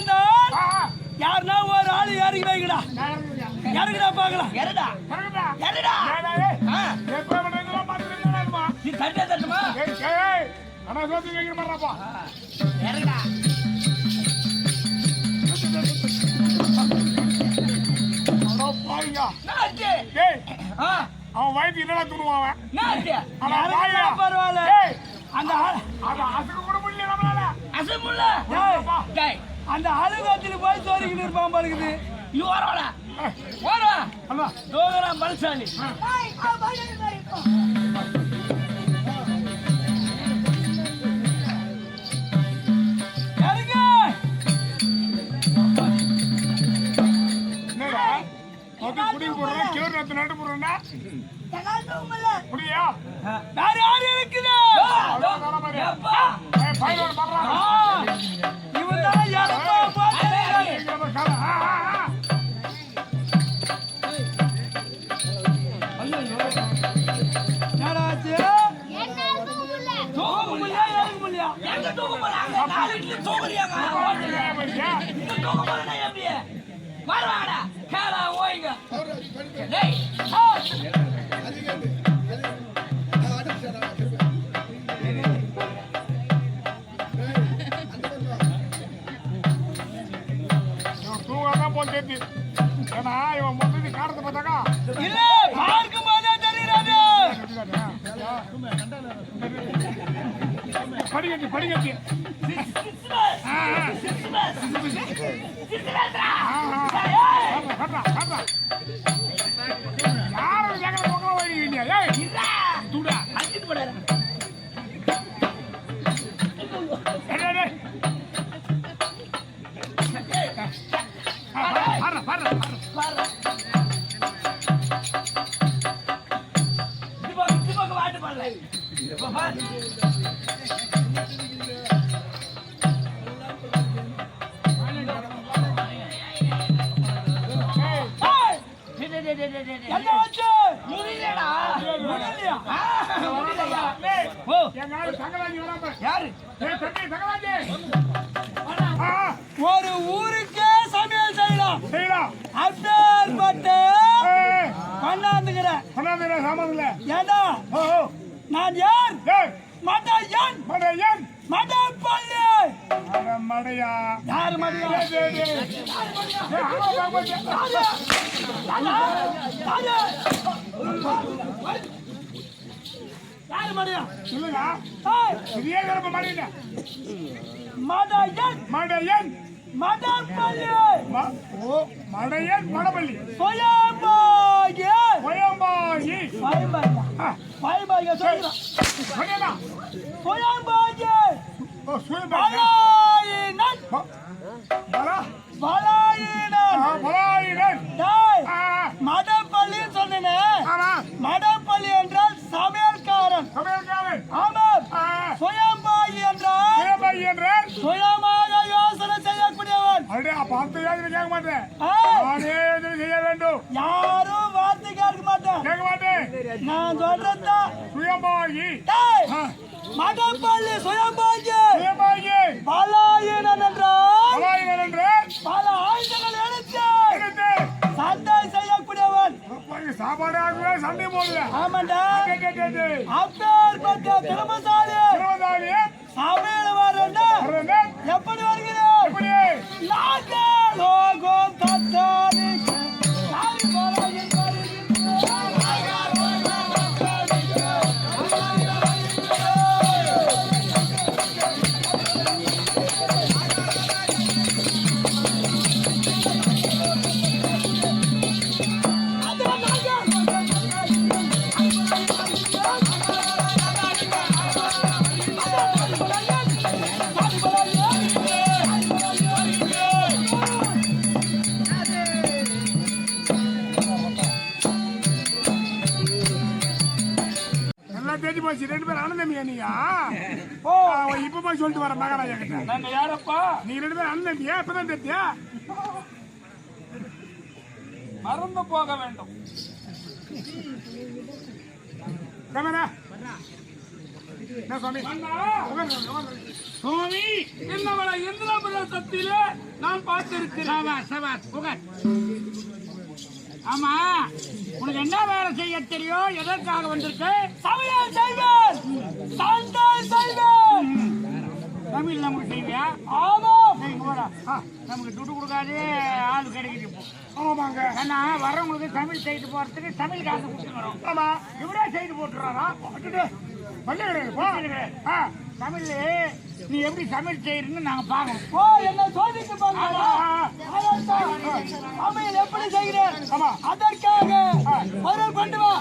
இருந்தால் யாருன்னா ஒரு ஆள் இறங்கி வைக்கடா இறங்குடா பார்க்கலாம் இறடா இறடா நீ தட்டே தட்டுமா ஆனா சோத்து கேட்கிற மாதிரிப்பா இறங்குடா அவன் வயிற்று என்னடா துருவான் அவன் பரவாயில்ல அந்த அசுக்கு கூட முடியல நம்மளால அசுக்கு முடியல அந்த அலுவலகத்துல போய் சோறிக்கிட்டு இருப்பான் பாருக்குது. ஏய், ஓரவா அண்ணா, தோகரா? மொத்த குடிக்கு போடுறேன், கேடு ரத்து நட்டு போடுறேன்னா, முடியா? வேற யாரு இருக்குது பையா. இங்க தூக்க போறேன்னா எப்படி? வருவாங்கடா கேளா ஓய்ங்க. டேய் போல் தெரியுது. ஏன்னா, இவன் மொத்தத்துக்கு காரத்தை பார்த்தாக்கா, இல்ல பார்க்கும் போதே தெரியுறாரு படிக்கட்டு படிக்கட்டு. ஆ, என்ன ஆச்சு முடியலடா. முடியலையா முடியலையா? டேய், ஓ, என் நாடு தங்கராஜி வராம. யாரு? ஏய், தம்பி, ஆ, ஒரு ஊருக்கே சமையல் செய்யலாம் செய்யலாம். அப்பேற்பட்ட பண்ணாந்துக்கிறேன். ஏண்டா. நான் யார் ஏய், மடையன் மடையன். மடப்பள்ளி அட மடையா. யார் மடையன் யார் மடையன் சொல்லுங்க. பெரிய கருப்பு மடையன். மடையன். மடப்பள்ளி ஓ, மடையன் மடப்பள்ளி சுயம்பாகி பயம்பாகியா சொல்லுங்க மடையனா? சுயம்பாகி ஓ, சூழ்பாகி. பலாயினன் பலா? பலாயினன் ஆ, பலாயிரன். டேய் ஆ, மடப்பள்ளி சொன்னேனே ஆமா. மடப்பள்ளி என்றால் சமையல்காரன் சமையல்காரன். ஆமாம் ஆ, சுயம்பாகி என்றால் சுயம்பாகி என்றால்? சுயமாக யோசனை செய்யக்கூடியவன் யோசனை கேட்க மாட்டேன். நானே யோசனை செய்ய வேண்டும். யாரும் வார்த்தை கேட்க மாட்டேன் கேட்க மாட்டேன். நான் சொல்றதுதான் சுயம்பாகி. மடப்பள்ளி சுயம்பாகி சுயம்பாகி. பலாயினன் என்றால் பலாயிரன் என்றால்? பல ஆயுதங்கள் எடுத்து எடுத்து. சண்டை செய்யக்கூடியவன் சாப்பாடு ஆகுவேன், சண்டை போடுவேன். ஆமாண்டா. அப்பேற்பட்ட திறமசாலி இருபதாளி. சமையல் அப்புறம் எப்படி வருகிறோம் எப்படி? நாங்க லோகம் தத்தானிக்கு போச்சு ரெண்டு பேரும் அண்ணன் தம்பியா நீங்க ஓ. இப்ப போய் சொல்லிட்டு வர மகாராஜா கிட்ட நாங்க யாரப்பா? நீங்க ரெண்டு பேரும் அண்ணன் தம்பியா? இப்பதான் தெரியா மறந்து போக வேண்டும். கமரா என்ன சுவாமி? என்னவள இந்திரபிரதத்திலே நான் பார்த்திருக்கிறேன். ஆமா. உனக்கு என்ன வேலை செய்ய தெரியும்? எதற்காக வந்திருக்கு? சமையல் செய்வேன் சண்டை செய்வேன் தமிழ் நமக்கு செய்வியா? ஆமாம் சரி, இங்க வாடா. ஆ, நமக்கு துட்டு கொடுக்காது. ஆள் கிடைக்குது இப்போ. ஆமாங்க. ஏன்னா வரவங்களுக்கு தமிழ் செய்து போறதுக்கு தமிழ் காசு கொடுத்துக்கிறோம் ஆமா. இவரே செய்து போட்டுறாரா? பள்ளி கிடையாது தமிழ்ல நீ எப்படி தமிழ் செய்யறன்னு நாங்க பாக்கணும் ஓ என்ன சோதித்து சமையல் எப்படி செய்கிறேன்? ஆமா. அதற்காக பொருள் கொண்டு வா.